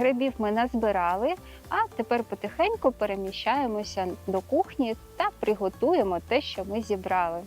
Грибів ми назбирали, а тепер потихеньку переміщаємося до кухні та приготуємо те, що ми зібрали.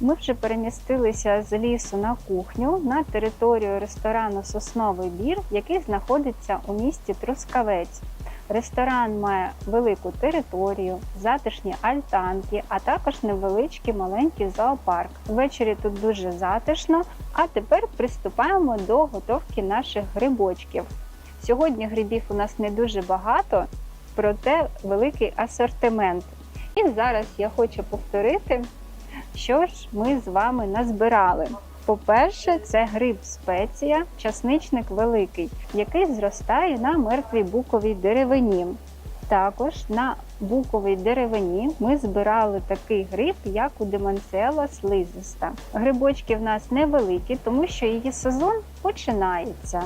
Ми вже перемістилися з лісу на кухню на територію ресторану Сосновий бір, який знаходиться у місті Трускавець. Ресторан має велику територію, затишні альтанки, а також невеличкий маленький зоопарк. Ввечері тут дуже затишно. А тепер приступаємо до готовки наших грибочків. Сьогодні грибів у нас не дуже багато, проте великий асортимент. І зараз я хочу повторити, що ж ми з вами назбирали. По-перше, це гриб спеція, часничник великий, який зростає на мертвій буковій деревині. Також на буковій деревині ми збирали такий гриб, як у деманцела слизиста. Грибочки в нас невеликі, тому що її сезон починається.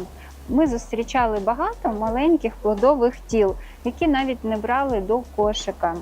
Ми зустрічали багато маленьких плодових тіл, які навіть не брали до кошика.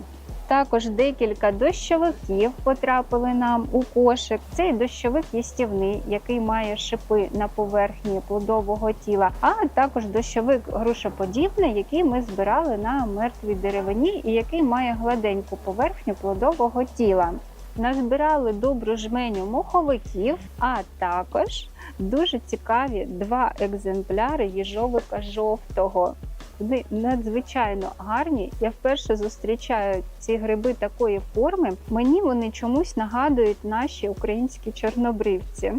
Також декілька дощовиків потрапили нам у кошик. Цей дощовик їстівний, який має шипи на поверхні плодового тіла, а також дощовик грушоподібний, який ми збирали на мертвій деревині і який має гладеньку поверхню плодового тіла. Назбирали добру жменю моховиків, а також дуже цікаві два екземпляри їжовика жовтого. Вони надзвичайно гарні. Я вперше зустрічаю ці гриби такої форми. Мені вони чомусь нагадують наші українські чорнобривці.